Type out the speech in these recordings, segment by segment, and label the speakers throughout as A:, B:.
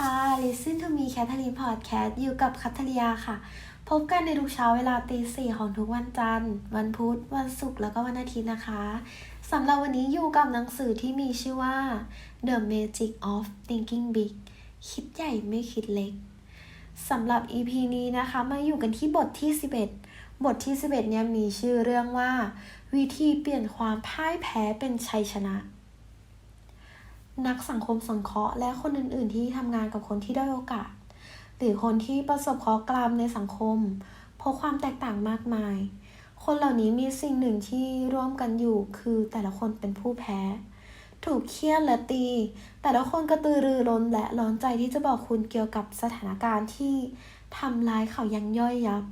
A: ค่ะ Listen to me แคทเธอรีนพอดแคสต์อยู่กับคัทธริยาค่ะ พบกันในทุกเช้าเวลาตีสี่ของทุกวันจันทร์ วันพุธ วันศุกร์ แล้วก็วันอาทิตย์นะคะสำหรับวันนี้อยู่กับหนังสือที่มีชื่อว่า The Magic of Thinking Big คิดใหญ่ไม่คิดเล็กสำหรับ EP นี้นะคะ มาอยู่กันที่บทที่ 11 บทที่ 11เนี่ยมีชื่อเรื่องว่า วิธีเปลี่ยนความพ่ายแพ้เป็นชัยชนะ นักสังคมสังเคราะห์และคนอื่น ๆ ที่ทำงานกับคนที่ด้อยโอกาส หรือคนที่ประสบเคราะห์กรรมในสังคมพบความแตกต่างมากมาย คนเหล่านี้มีสิ่งหนึ่งที่ร่วมกันอยู่คือแต่ละคนเป็นผู้แพ้ ถูกเคี่ยนและตี แต่ละคนกระตือรือร้นและร้อนใจที่จะบอกคุณเกี่ยวกับสถานการณ์ที่ทำร้ายเขายังย่อยยับ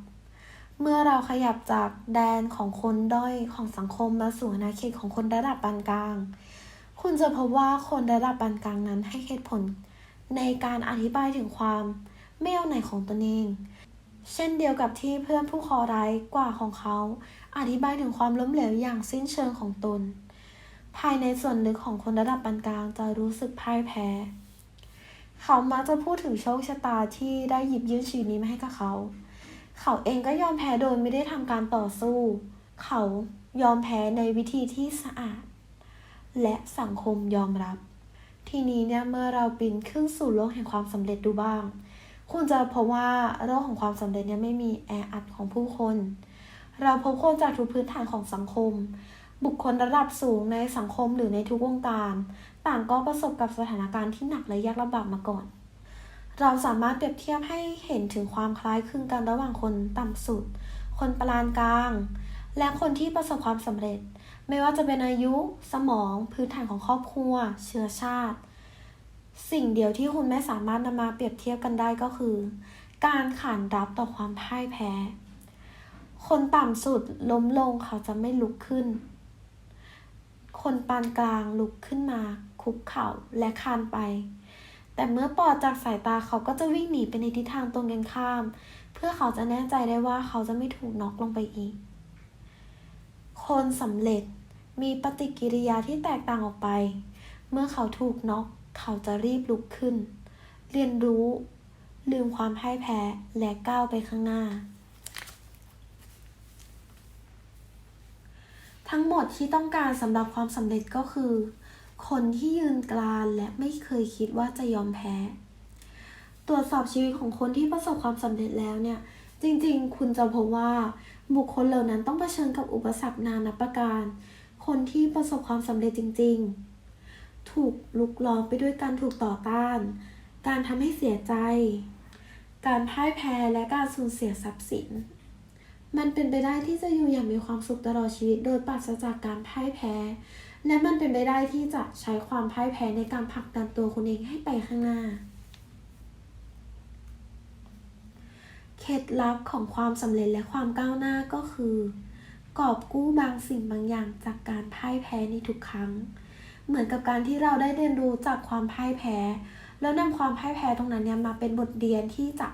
A: เมื่อเราขยับจากแดนของคนด้อยของสังคมมาสู่อาณาเขตของคนระดับปานกลาง คุณจะพบว่าคนระดับปานกลางนั้นให้เหตุผล ในการอธิบายถึงความไม่เอาไหนของตนเอง เช่นเดียวกับที่เพื่อนผู้คอร้ายกว่าของเขา อธิบายถึงความล้มเหลวอย่างสิ้นเชิงของตน ภายในส่วนลึกของคนระดับปานกลางจะรู้สึกพ่ายแพ้ เขามักจะพูดถึงโชคชะตาที่ได้หยิบยื่นชีวิตนี้มาให้กับเขา เขาเองก็ยอมแพ้โดยไม่ได้ทำการต่อสู้ เขายอมแพ้ในวิธีที่สะอาด และสังคมยอมรับ ทีนี้เนี่ยเมื่อเราปีนขึ้นสู่โลกแห่งความสำเร็จดูบ้าง คุณจะพบว่าโลกของความสำเร็จเนี่ยไม่มีแออัดของผู้คน เราพบคนจากทุกพื้นฐานของสังคม บุคคลระดับสูงในสังคมหรือในทุกวงการ ต่างก็ประสบกับสถานการณ์ที่หนักและยากลำบากมาก่อน เราสามารถเปรียบเทียบให้เห็นถึงความคล้ายคลึงกันระหว่างคนต่ำสุด คนปานกลาง และคนที่ประสบความสำเร็จ ไม่ว่าจะเป็นอายุสมองพื้นฐานของครอบครัว เชื้อชาติ สิ่งเดียวที่คุณไม่สามารถนำมาเปรียบเทียบกันได้ก็คือ การขานรับต่อความพ่ายแพ้ คนต่ำสุดล้มลงเขาจะไม่ลุกขึ้น คนปานกลางลุกขึ้นมา คุกเข่าและคานไป แต่เมื่อปอดจากสายตาเขาก็จะวิ่งหนีไปในทิศทางตรงกันข้าม เพื่อเขาจะแน่ใจได้ว่าเขาจะไม่ถูกน็อกลงไปอีก คนสำเร็จ มีปฏิกิริยาที่แตกต่างออกไป เมื่อเขาถูกน็อกเขาจะรีบลุกขึ้น เรียนรู้ ลืมความพ่ายแพ้และก้าวไปข้างหน้า ทั้งหมดที่ต้องการสำหรับความสำเร็จก็คือ คนที่ยืนกรานและไม่เคยคิดว่าจะยอมแพ้ ตรวจสอบชีวิตของคนที่ประสบความสำเร็จแล้วเนี่ยจริงๆ คุณจะพบว่าบุคคลเหล่านั้นต้องเผชิญกับอุปสรรคนานับประการ คนที่ประสบความสำเร็จจริง ๆ ถูกลุกล้อมไปด้วยการถูกต่อต้าน การทำให้เสียใจ การพ่ายแพ้และการสูญเสียทรัพย์สิน มันเป็นไปได้ที่จะอยู่อย่างมีความสุขตลอดชีวิต โดยปราศจากการพ่ายแพ้ และมันเป็นไปได้ที่จะใช้ความพ่ายแพ้ในการผลักดันตัวคุณเองให้ไปข้างหน้าเคล็ดลับของความสำเร็จและความก้าวหน้าก็คือ กอบกู้บางสิ่งบางอย่างจากการพ่ายแพ้ในทุกครั้ง เหมือนกับการที่เราได้เรียนรู้จากความพ่ายแพ้ แล้วนำความพ่ายแพ้ตรงนั้นเนี่ยมาเป็นบทเรียนที่จะ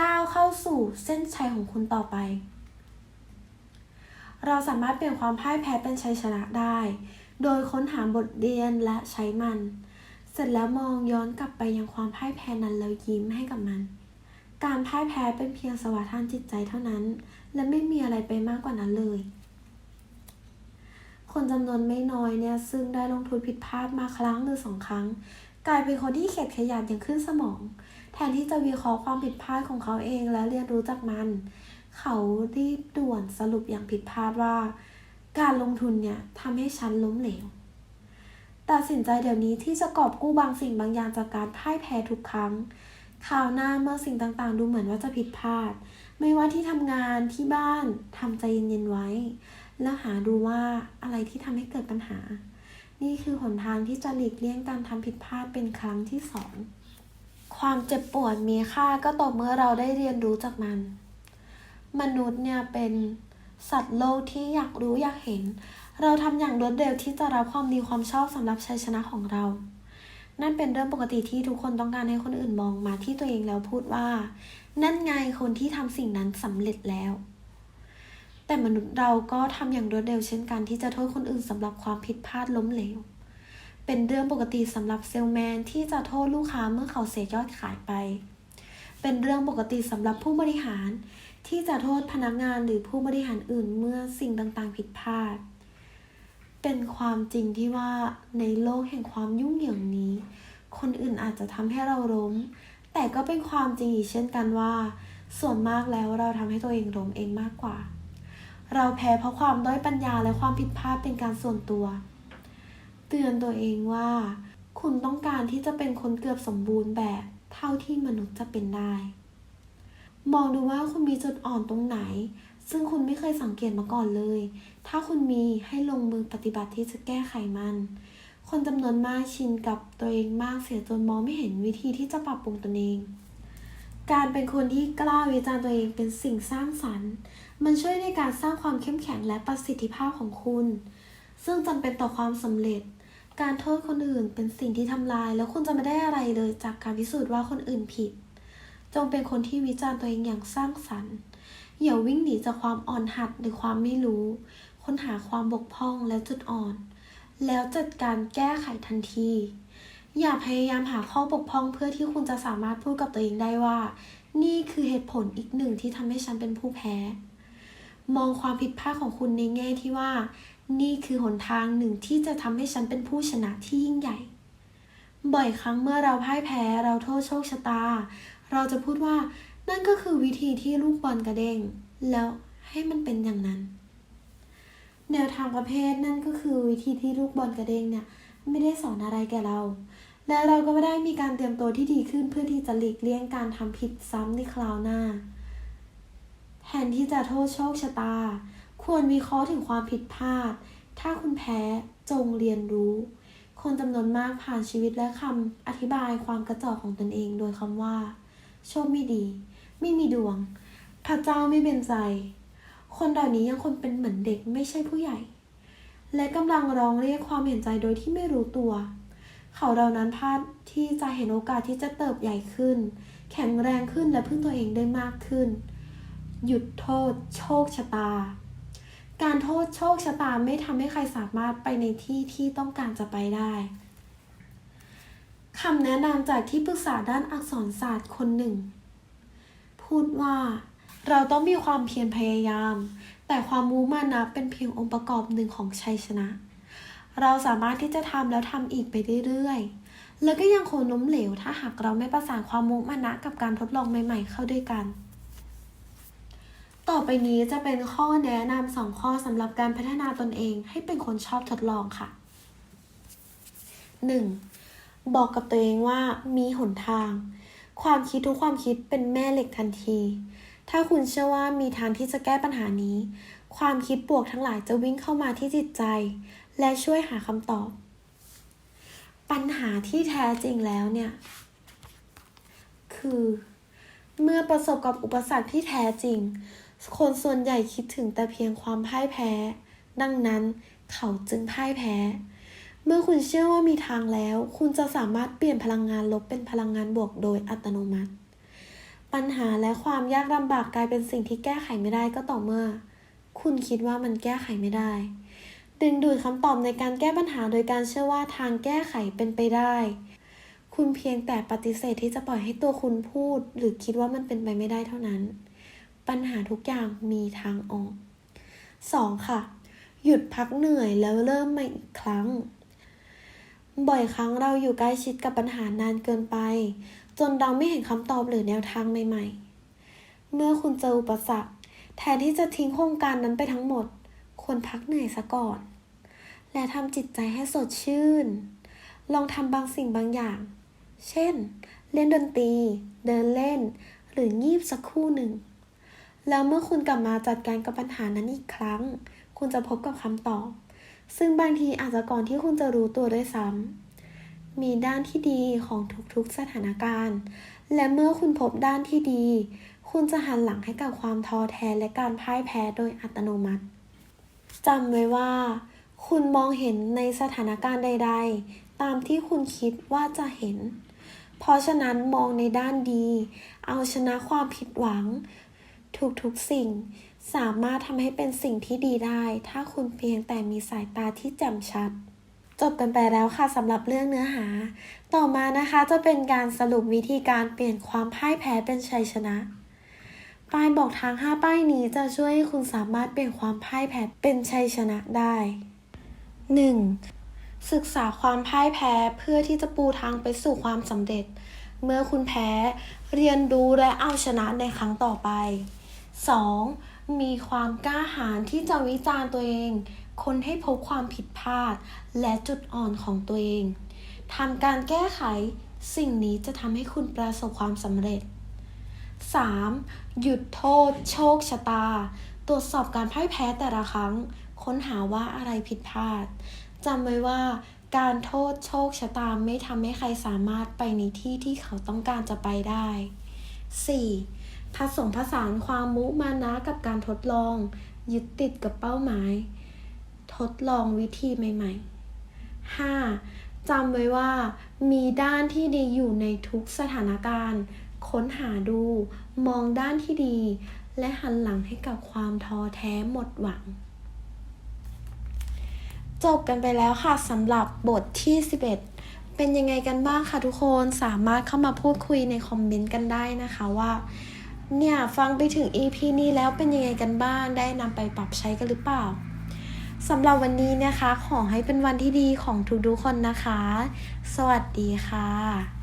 A: ก้าวเข้าสู่เส้นชัยของคุณต่อไป เราสามารถเปลี่ยนความพ่ายแพ้เป็นชัยชนะได้ โดยค้นหาบทเรียนและใช้มัน เสร็จแล้วมองย้อนกลับไปยังความพ่ายแพ้นั้นแล้วยิ้มให้กับมัน การพ่ายแพ้เป็นเพียงสวัสดิ์ทางจิตใจเท่านั้น และไม่มีอะไรไปมากกว่านั้นเลย คนจำนวนไม่น้อยเนี่ยซึ่งได้ลงทุนผิดพลาดมาครั้งหรือสองครั้ง กลายเป็นคนที่เข็ดขยันอย่างขึ้นสมอง แทนที่จะวิเคราะห์ความผิดพลาดของเขาเองและเรียนรู้จากมัน เขารีบด่วนสรุปอย่างผิดพลาดว่า การลงทุนเนี่ยทำให้ฉันล้มเหลวตัดสินใจเดี๋ยวนี้ที่จะกอบกู้บางสิ่งบางอย่างจากการพ่ายแพ้ทุกครั้ง คราวหน้าเมื่อสิ่งต่างๆ ดูเหมือนว่าจะผิดพลาด ไม่ว่าที่ทำงานที่บ้านทำใจเย็นๆไว้ แล้วหาดูว่าอะไรที่ทำให้เกิดปัญหา นี่คือหนทางที่จะหลีกเลี่ยงการทำผิดพลาดเป็นครั้งที่สองความเจ็บปวดมีค่าก็ต่อเมื่อเราได้เรียนรู้จากมัน มนุษย์เนี่ยเป็นสัตว์โลกที่อยากรู้อยากเห็น เราทำอย่างรวดเร็วที่จะรับความดีความชอบสำหรับชัยชนะของเรา นั่นเป็นเรื่องปกติที่ทุกคนต้องการให้คนอื่นมองมาที่ตัวเองแล้วพูดว่า นั่นไงคนที่ทำสิ่งนั้นสำเร็จแล้ว แต่มนุษย์เราก็ทำอย่างรวดเร็วเช่นกันที่จะโทษคนอื่นสำหรับความผิดพลาดล้มเหลว เป็นเรื่องปกติสำหรับเซลแมนที่จะโทษลูกค้าเมื่อเขาเสียยอดขายไป เป็นเรื่องปกติสำหรับผู้บริหารที่จะโทษพนักงานหรือผู้บริหารอื่นเมื่อสิ่งต่างๆ ผิดพลาด เป็นความจริงที่ว่าในโลกแห่งความยุ่งเหยิงนี้ คนอื่นอาจจะทำให้เราล้ม แต่ก็เป็นความจริงอีกเช่นกันว่า ส่วนมากแล้วเราทำให้ตัวเองล้มเองมากกว่า เราแพ้เพราะความด้อยปัญญาและความผิดพลาดเป็นการส่วนตัว เตือนตัวเองว่า คุณต้องการที่จะเป็นคนเกือบสมบูรณ์แบบเท่าที่มนุษย์จะเป็นได้ มองดูว่าคุณมีจุดอ่อนตรงไหน ซึ่งคุณไม่เคยสังเกตมาก่อนเลย ถ้าคุณมีให้ลงมือปฏิบัติที่จะแก้ไขมัน คนจำนวนมากชินกับตัวเองมากเสียจนมองไม่เห็นวิธีที่จะปรับปรุงตนเอง การเป็นคนที่กล้าวิจารณ์ตัวเองเป็นสิ่งสร้างสรรค์ มันช่วยในการสร้างความเข้มแข็งและประสิทธิภาพของคุณ ซึ่งจำเป็นต่อความสำเร็จ การโทษคนอื่นเป็นสิ่งที่ทำลาย แล้วคุณจะไม่ได้อะไรเลยจากการพิสูจน์ว่าคนอื่นผิด จงเป็นคนที่วิจารณ์ตัวเองอย่างสร้างสรรค์ อย่าวิ่งหนีจากความอ่อนหัดหรือความไม่รู้ ค้นหาความบกพร่องและจุดอ่อน แล้วจัดการแก้ไขทันที อย่าพยายามหาข้อบกพร่องเพื่อที่คุณจะสามารถพูดกับตัวเองได้ว่า นี่คือเหตุผลอีกหนึ่งที่ทำให้ฉันเป็นผู้แพ้ มองความผิดพลาดของคุณในแง่ที่ว่า นี่คือหนทางหนึ่งที่จะทำให้ฉันเป็นผู้ชนะที่ยิ่งใหญ่ บ่อยครั้งเมื่อเราพ่ายแพ้เราโทษโชคชะตา เราจะพูดว่า นั่นก็คือวิธีที่ลูกบอลกระเด้ง แล้วให้มันเป็นอย่างนั้น แนวทางประเภทนั่นก็คือวิธีที่ลูกบอลกระเด้งเนี่ยไม่ได้สอนอะไรแก่เรา และเราก็ไม่ได้มีการเตรียมตัวที่ดีขึ้นเพื่อที่จะหลีกเลี่ยงการทำผิดซ้ำในคราวหน้า แทนที่จะโทษโชคชะตา ควรวิเคราะห์ถึงความผิดพลาด ถ้าคุณแพ้จงเรียนรู้ คนจำนวนมากผ่านชีวิตและคำอธิบายความกระจอกของตนเอง โดยคำว่า โชคไม่ดี ไม่มีดวง พระเจ้าไม่เป็นใจ คนเหล่านี้ยังคงเป็นเหมือนเด็กไม่ใช่ผู้ใหญ่ และกำลังร้องเรียกความเห็นใจโดยที่ไม่รู้ตัว เขาเหล่านั้นพลาดที่จะเห็นโอกาสที่จะเติบใหญ่ขึ้น แข็งแรงขึ้นและพึ่งตัวเองได้มากขึ้น หยุดโทษ โชคชะตา การโทษโชคชะตาไม่ทำให้ใครสามารถไปในที่ที่ต้องการจะไปได้คำแนะนำจากที่ปรึกษาด้านอักษรศาสตร์คนหนึ่ง พูดว่า เราต้องมีความเพียรพยายาม แต่ความมุมานะเป็นเพียงองค์ประกอบหนึ่งของชัยชนะ เราสามารถที่จะทำแล้วทำอีกไปเรื่อยๆ แล้วก็ยังคงล้มเหลวถ้าหากเราไม่ประสานความมุมานะกับการทดลองใหม่ ๆ เข้าด้วยกัน ต่อไปนี้จะเป็นข้อแนะนำสองข้อสำหรับการพัฒนาตนเองให้เป็นคนชอบทดลองค่ะ 1. บอกกับตัวเองว่ามีหนทาง ความคิดทุกความคิดเป็นแม่เหล็กทันที ถ้าคุณเชื่อว่ามีทางที่จะแก้ปัญหานี้ ความคิดบวกทั้งหลายจะวิ่งเข้ามาที่จิตใจ และช่วยหาคำตอบ ปัญหาที่แท้จริงแล้วเนี่ย คือ เมื่อประสบกับอุปสรรคที่แท้จริง คนส่วนใหญ่คิดถึงแต่เพียงความพ่ายแพ้ ดังนั้นเขาจึงพ่ายแพ้ เมื่อคุณเชื่อว่ามีทางแล้ว คุณจะสามารถเปลี่ยนพลังงานลบเป็นพลังงานบวกโดยอัตโนมัติ ปัญหาและความยากลำบากกลายเป็นสิ่งที่แก้ไขไม่ได้ก็ต่อเมื่อ คุณคิดว่ามันแก้ไขไม่ได้ ดึงดูดคำตอบในการแก้ปัญหาโดยการเชื่อว่าทางแก้ไขเป็นไปได้ คุณเพียงแต่ปฏิเสธที่จะปล่อยให้ตัวคุณพูด หรือคิดว่ามันเป็นไปไม่ได้เท่านั้น ปัญหาทุกอย่างมีทางออก 2. ค่ะ หยุดพักเหนื่อยแล้วเริ่มใหม่อีกครั้ง บ่อยครั้งเราอยู่ใกล้ชิดกับปัญหานานเกินไป จนเราไม่เห็นคำตอบหรือแนวทางใหม่ ๆ เมื่อคุณเจออุปสรรค แทนที่จะทิ้งโครงการนั้นไปทั้งหมด ควรพักเหนื่อยซะก่อน และทำจิตใจให้สดชื่น ลองทำบางสิ่งบางอย่าง เช่น เล่นดนตรี เดินเล่น หรืองีบสักครู่หนึ่ง แล้วเมื่อคุณกลับมาจัดการกับปัญหานั้นอีกครั้ง คุณจะพบกับคำตอบ ซึ่งบางทีอาจจะก่อนที่คุณจะรู้ตัวด้วยซ้ำมีด้านที่ดีของทุกๆสถานการณ์ และเมื่อคุณพบด้านที่ดี คุณจะหันหลังให้กับความท้อแท้และการพ่ายแพ้โดยอัตโนมัติจำไว้ว่า คุณมองเห็นในสถานการณ์ใด ๆ ตามที่คุณคิดว่าจะเห็น เพราะฉะนั้นมองในด้านดี เอาชนะความผิดหวัง ทุกๆสิ่ง สามารถทำให้เป็นสิ่งที่ดีได้ ถ้าคุณเพียงแต่มีสายตาที่แจ่มชัด จบกันไปแล้วค่ะสำหรับเรื่องเนื้อหา ต่อมานะคะจะเป็นการสรุปวิธีการเปลี่ยนความพ่ายแพ้เป็นชัยชนะป้ายบอกทาง 5 ป้ายนี้จะช่วยให้คุณสามารถเปลี่ยนความพ่ายแพ้เป็นชัยชนะได้ 1. ศึกษาความพ่ายแพ้เพื่อที่จะปูทางไปสู่ความสำเร็จ เมื่อคุณแพ้ เรียนรู้และเอาชนะในครั้งต่อไป 2. มีความกล้าหาญที่จะวิจารณ์ตัวเอง คนให้พบความผิดพลาด และจุดอ่อนของตัวเองทำการแก้ไข สิ่งนี้จะทำให้คุณประสบความสำเร็จ 3. หยุดโทษ โชคชะตา ตรวจสอบการพ่ายแพ้แต่ละครั้ง ค้นหาว่าอะไรผิดพลาดจำไว้ว่าการโทษโชคชะตาไม่ทำให้ใครสามารถไปในที่ที่เขาต้องการจะไปได้ 4. ผสมผสานความมุมานะกับการทดลอง ยึดติดกับเป้าหมาย ทดลองวิธีใหม่ ๆ 5. จำไว้ว่า มีด้านที่ดีอยู่ในทุกสถานการณ์ ค้นหาดู มองด้านที่ดี และหันหลังให้กับความท้อแท้หมดหวัง จบกันไปแล้วค่ะสำหรับบทที่ 11เป็นยังไงกันบ้างคะทุกคนสามารถเข้ามาพูดคุยในคอมเมนต์กันได้นะคะว่า เนี่ยฟังไปถึง EP นี้แล้วเป็นยังไงกันบ้าง ได้นำไปปรับใช้กันหรือเปล่าสำหรับวันนี้นะคะ ขอให้เป็นวันที่ดีของทุกๆคนนะคะ สวัสดีค่ะ